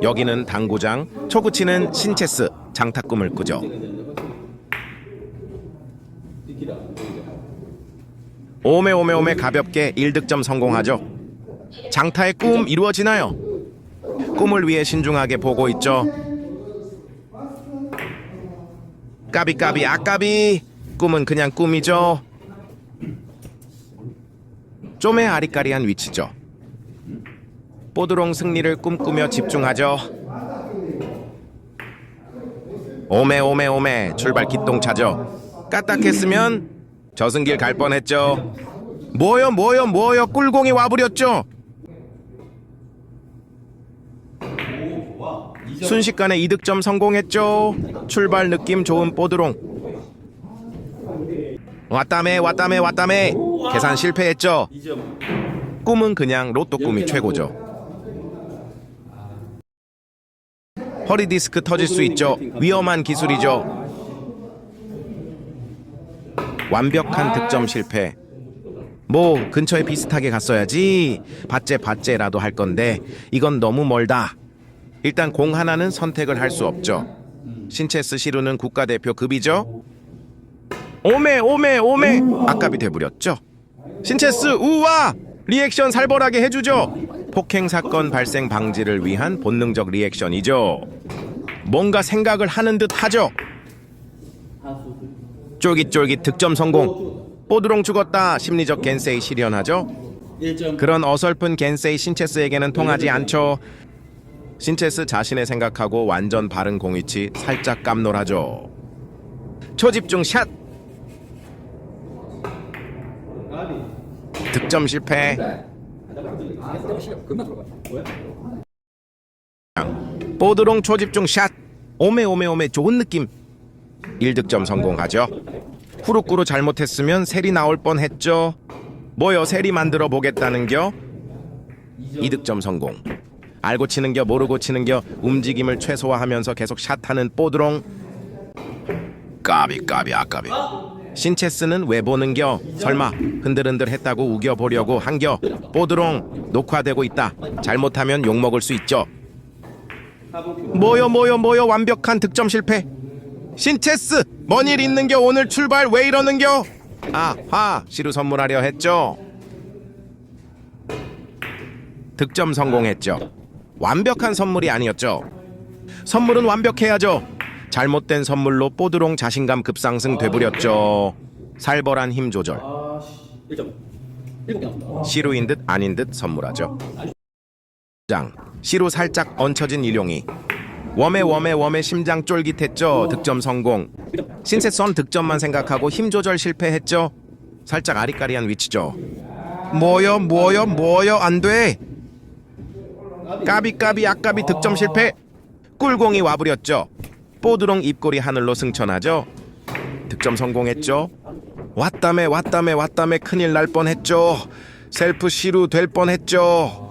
여기는 당구장, 초구치는 신체스, 장타 꿈을 꾸죠. 오메 오메 오메 가볍게 1득점 성공하죠. 장타의 꿈 이루어지나요? 꿈을 위해 신중하게 보고 있죠. 까비 까비 아까비 꿈은 그냥 꿈이죠. 좀의 아리까리한 위치죠. 뽀드롱 승리를 꿈꾸며 집중하죠. 오메 오메 오메 출발 기똥차죠. 까딱했으면 저승길 갈 뻔했죠. 뭐요 뭐요 뭐요 꿀공이 와버렸죠. 순식간에 이득점 성공했죠. 출발 느낌 좋은 뽀드롱. 왔다매 왔다매 왔다매 계산 실패했죠. 꿈은 그냥 로또 꿈이 최고죠. 허리 디스크 터질 수 있죠. 위험한 기술이죠. 완벽한 득점 실패. 뭐 근처에 비슷하게 갔어야지. 받재 받재라도 할 건데 이건 너무 멀다. 일단 공 하나는 선택을 할 수 없죠. 신체스 시루는 국가대표 급이죠. 오메 오메 오메 아깝이 돼버렸죠. 신체스 우와 리액션 살벌하게 해주죠. 폭행 사건 발생 방지를 위한 본능적 리액션이죠. 뭔가 생각을 하는 듯 하죠. 쫄깃쫄깃 득점 성공. 뽀드롱 죽었다 심리적 겐세이 실현하죠. 1점 그런 어설픈 겐세이 신체스에게는 통하지 않죠. 신체스 자신의 생각하고 완전 바른 공위치 살짝 깜놀하죠. 초집중 샷. 득점 실패. 뽀드롱 초집중 샷. 오메 오메 오메 좋은 느낌. 1득점 성공하죠. 후루꾸루 잘못했으면 셀이 나올 뻔했죠. 뭐여 셀이 만들어 보겠다는겨? 2득점 성공. 알고 치는겨 모르고 치는겨 움직임을 최소화하면서 계속 샷하는 뽀드롱. 까비 까비 아까비. 신체스는 왜 보는겨? 설마 흔들흔들 했다고 우겨보려고 한겨? 뽀드롱 녹화되고 있다. 잘못하면 욕먹을 수 있죠. 뭐여 뭐여 뭐여 완벽한 득점 실패. 신체스 뭔 일 있는겨 오늘 출발 왜 이러는겨? 아화 시루 선물하려 했죠. 득점 성공했죠. 완벽한 선물이 아니었죠. 선물은 완벽해야죠. 잘못된 선물로 뽀드롱 자신감 급상승 되부렸죠. 살벌한 힘 조절. 1점 7개 남았다 시루인 듯 아닌 듯 선물하죠. 장 시루 살짝 얹혀진 일용이 웜에 웜에 웜에 심장 쫄깃했죠. 득점 성공. 신세선 득점만 생각하고 힘 조절 실패했죠. 살짝 아리까리한 위치죠. 뭐여 뭐여 뭐여 안 돼. 까비 까비 아까비 득점 실패. 꿀공이 와버렸죠. 뽀드롱 입꼬리 하늘로 승천하죠. 득점 성공했죠. 왔다매 왔다매 왔다매 큰일 날 뻔했죠. 셀프 시루 될 뻔했죠.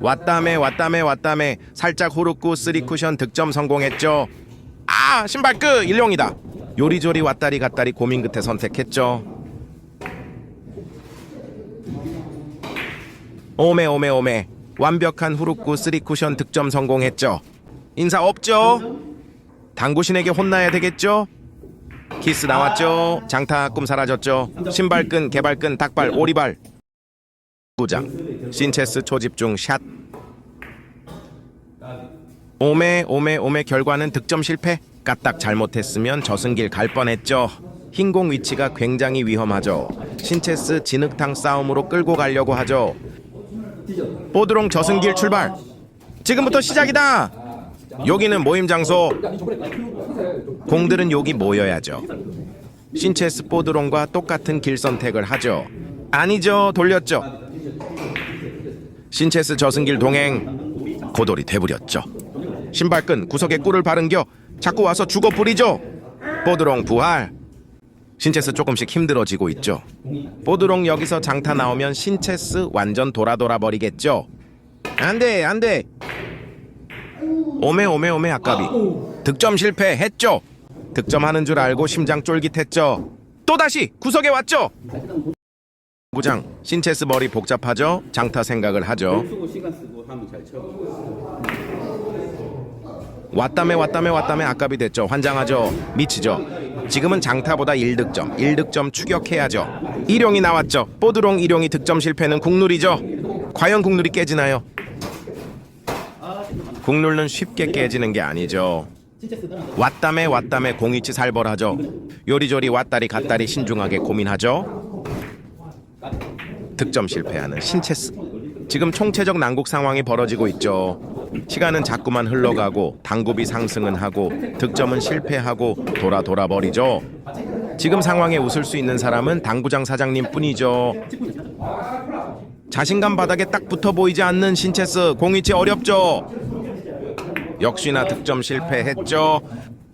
왔다매 왔다매 왔다매 살짝 후루꾸 쓰리 쿠션 득점 성공했죠. 아 신발 끝 일용이다. 요리조리 왔다리 갔다리 고민 끝에 선택했죠. 오메 오메 오메 완벽한 후루꾸 쓰리 쿠션 득점 성공했죠. 인사 없죠? 당구신에게 혼나야 되겠죠? 키스 나왔죠? 장타 꿈 사라졌죠? 신발끈 개발끈 닭발 오리발 구장 신체스 초집중 샷 오메 오메 오메 결과는 득점 실패 까딱 잘못했으면 저승길 갈 뻔했죠 흰공 위치가 굉장히 위험하죠 신체스 진흙탕 싸움으로 끌고 가려고 하죠 뽀드롱 저승길 출발. 지금부터 시작이다. 여기는 모임 장소. 공들은 여기 모여야죠. 신체스 뽀드롱과 똑같은 길 선택을 하죠. 아니죠. 돌렸죠. 신체스 저승길 동행. 고돌이 돼버렸죠. 신발끈 구석에 꿀을 바른겨 자꾸 와서 죽어 뿌리죠. 뽀드롱 부활 신체스 조금씩 힘들어지고 있죠 뽀드롱 여기서 장타 나오면 신체스 완전 돌아 돌아 버리겠죠 안돼 안돼 오메 오메 오메 아까비 득점 실패했죠 득점하는 줄 알고 심장 쫄깃했죠 또 다시 구석에 왔죠 구장 신체스 머리 복잡하죠? 장타 생각을 하죠. 왔다매 왔다매 왔다매 아깝이 됐죠. 환장하죠. 미치죠. 지금은 장타보다 1득점, 1득점 추격해야죠. 일용이 나왔죠. 뽀드롱 일용이 득점 실패는 국룰이죠. 과연 국룰이 깨지나요? 국룰은 쉽게 깨지는 게 아니죠. 왔다매 왔다매 공위치 살벌하죠. 요리조리 왔다리 갔다리 신중하게 고민하죠. 득점 실패하는 신체스. 지금 총체적 난국 상황이 벌어지고 있죠. 시간은 자꾸만 흘러가고 당급이 상승은 하고 득점은 실패하고 돌아 돌아 버리죠. 지금 상황에 웃을 수 있는 사람은 당구장 사장님 뿐이죠. 자신감 바닥에 딱 붙어 보이지 않는 신체스 공위치 어렵죠. 역시나 득점 실패했죠.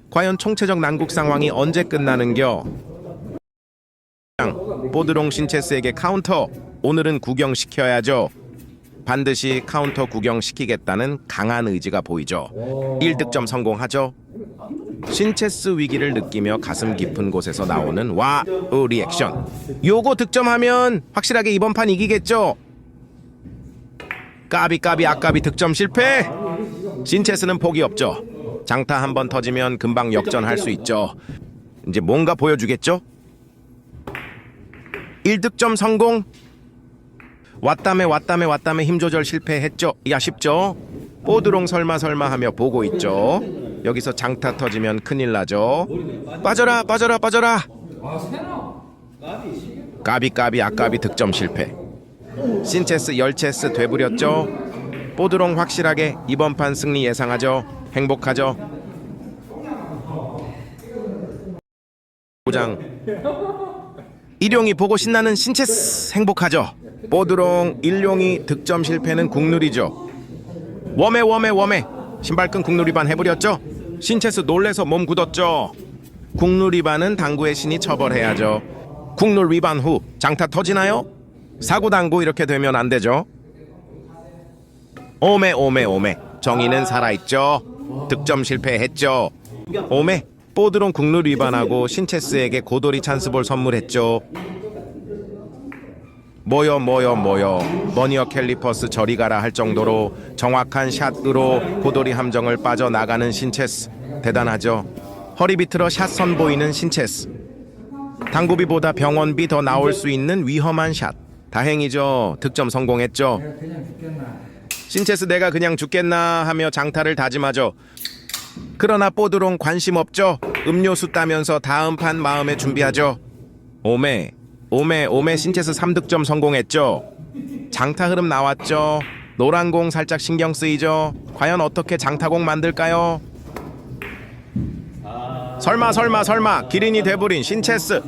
과연 총체적 난국 상황이 언제 끝나는겨? 보드롱 신체스에게 카운터. 오늘은 구경시켜야죠. 반드시 카운터 구경시키겠다는 강한 의지가 보이죠. 1득점 성공하죠. 신체스 위기를 느끼며 가슴 깊은 곳에서 나오는 와, 우 리액션. 요거 득점하면 확실하게 이번 판 이기겠죠. 까비 까비 아까비 득점 실패. 신체스는 폭이 없죠. 장타 한 번 터지면 금방 역전할 수 있죠. 이제 뭔가 보여주겠죠? 1득점 성공. 왔다매 왔다매 왔다매 힘 조절 실패했죠. 이 아쉽죠? 뽀드롱 설마 설마 하며 보고 있죠. 여기서 장타 터지면 큰일 나죠. 빠져라 빠져라 빠져라. 까비 까비 아까비 득점 실패. 신체스 열체스 되부렸죠. 뽀드롱 확실하게 이번 판 승리 예상하죠. 행복하죠. 고장 일용이 보고 신나는 신체스 행복하죠. 뽀드롱 일용이 득점 실패는 국룰이죠. 웜에 웜에 웜에 신발끈 국룰위반 해버렸죠. 신체스 놀래서 몸 굳었죠. 국룰 위반은 당구의 신이 처벌해야죠. 국룰 위반 후 장타 터지나요? 사고 당구 이렇게 되면 안 되죠. 오메 오메 오메 정의는 살아있죠. 득점 실패했죠. 오메 뽀드론 국룰 위반하고 신체스에게 고돌이 찬스볼 선물했죠. 뭐여 뭐여 뭐여 머니어 캘리퍼스 저리 가라 할 정도로 정확한 샷으로 고돌이 함정을 빠져나가는 신체스 대단하죠. 허리 비틀어 샷 선보이는 신체스 당구비보다 병원비 더 나올 수 있는 위험한 샷 다행이죠. 득점 성공했죠. 신체스 내가 그냥 죽겠나 하며 장타를 다짐하죠. 그러나 뽀드롱 관심 없죠. 음료수 따면서 다음 판 마음에 준비하죠. 오메, 오메, 오메 신체스 3득점 성공했죠. 장타 흐름 나왔죠. 노란 공 살짝 신경 쓰이죠. 과연 어떻게 장타공 만들까요? 설마 설마 설마 기린이 돼버린 신체스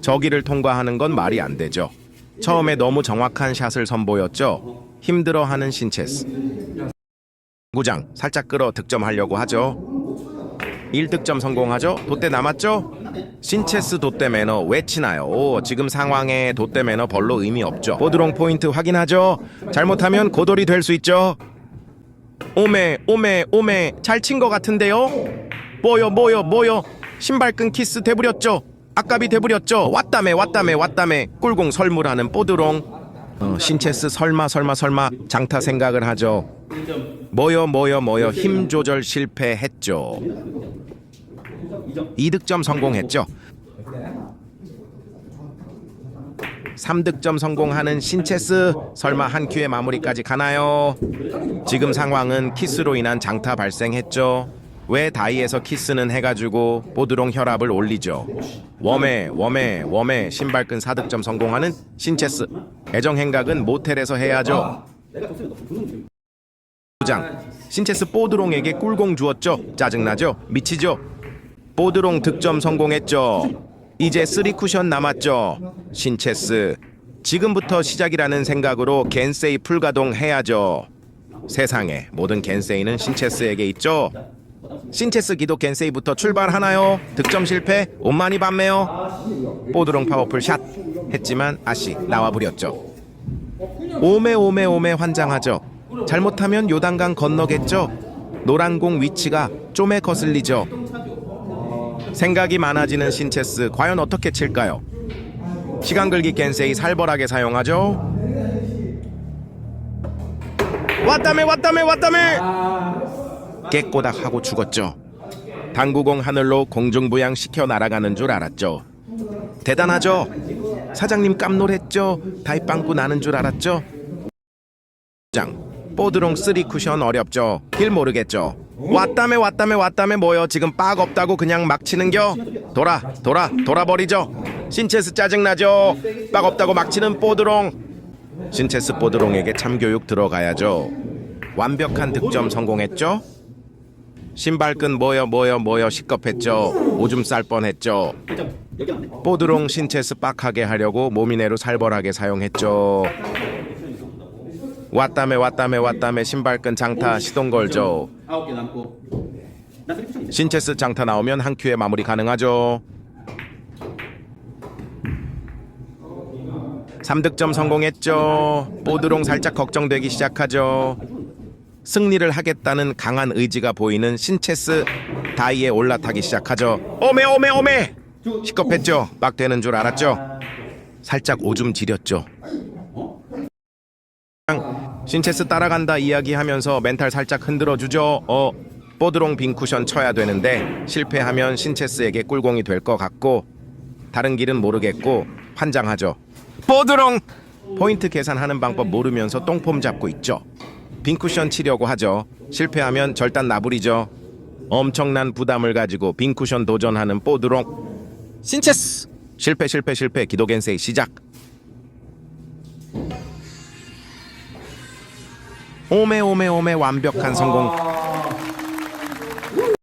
저기를 통과하는 건 말이 안 되죠. 처음에 너무 정확한 샷을 선보였죠. 힘들어하는 신체스. 구장 살짝 끌어 득점하려고 하죠. 1득점 성공하죠. 돛대 남았죠. 신체스 돛대 매너 왜 치나요? 오, 지금 상황에 돛대 매너 별로 의미 없죠. 보드롱 포인트 확인하죠. 잘못하면 고돌이 될 수 있죠. 오메 오메 오메 잘 친 것 같은데요. 뭐요 뭐요 뭐요 신발끈 키스 대부렸죠. 아깝이 대부렸죠. 왔다매 왔다매 왔다매 꿀공 설물하는 뽀드롱. 어, 신체스 설마 설마 설마 장타 생각을 하죠. 1점. 뭐여 뭐여 뭐여 힘 조절 실패했죠. 2득점 성공했죠. 3득점 성공하는 신체스 설마 한 큐의 마무리까지 가나요? 지금 상황은 키스로 인한 장타 발생했죠. 왜 다이에서 키스는 해가지고 보드롱 혈압을 올리죠. 웜에 웜에 웜에 신발끈 4득점 성공하는 신체스 애정 행각은 모텔에서 해야죠. 장 신체스 보드롱에게 꿀공 주었죠. 짜증나죠? 미치죠? 보드롱 득점 성공했죠. 이제 쓰리 쿠션 남았죠. 신체스 지금부터 시작이라는 생각으로 겐세이 풀가동 해야죠. 세상에 모든 겐세이는 신체스에게 있죠. 신체스 기도 겐세이부터 출발하나요? 득점 실패? 옷만이 밤매요? 보드롱 파워풀 샷 했지만 아씨 나와버렸죠. 오메 오메 오메 환장하죠. 잘못하면 요단강 건너겠죠. 노란 공 위치가 좀에 거슬리죠. 생각이 많아지는 신체스 과연 어떻게 칠까요? 시간 끌기 겐세이 살벌하게 사용하죠. 왔다매 왔다매 왔다 매 깨꼬닥 하고 죽었죠. 당구공 하늘로 공중부양 시켜 날아가는 줄 알았죠. 대단하죠. 사장님 깜놀했죠. 다이빵꾸 나는 줄 알았죠. 장 뽀드롱 쓰리 쿠션 어렵죠. 길 모르겠죠. 왔다매 왔다매 왔다매 뭐여 지금 빡 없다고 그냥 막 치는겨. 돌아 돌아 돌아버리죠. 신체스 짜증나죠. 빡 없다고 막 치는 뽀드롱. 신체스 뽀드롱에게 참교육 들어가야죠. 완벽한 득점 성공했죠. 신발끈 뭐여 뭐여 뭐여 시겁했죠. 오줌 쌀 뻔했죠. 뽀드롱 신체 스 빡하게 하려고 모미네로 살벌하게 사용했죠. 왔다매 왔다매 왔다매 신발끈 장타 시동 걸죠. 신체스 장타 나오면 한 큐에 마무리 가능하죠. 3득점 성공했죠. 뽀드롱 살짝 걱정되기 시작하죠. 승리를 하겠다는 강한 의지가 보이는 신체스 다이에 올라타기 시작하죠. 오메 오메 오메 시겁했죠. 막 되는 줄 알았죠. 살짝 오줌 지렸죠. 신체스 따라간다 이야기하면서 멘탈 살짝 흔들어 주죠. 어, 뽀드롱 빈 쿠션 쳐야 되는데 실패하면 신체스에게 꿀공이 될 것 같고 다른 길은 모르겠고 환장하죠. 뽀드롱 포인트 계산하는 방법 모르면서 똥폼 잡고 있죠. 빈 쿠션 치려고 하죠. 실패하면 절단 나불이죠. 엄청난 부담을 가지고 빈 쿠션 도전하는 뽀드롱 신체스 실패 실패 실패 기도겐세이 시작. 오메 오메 오메 완벽한 성공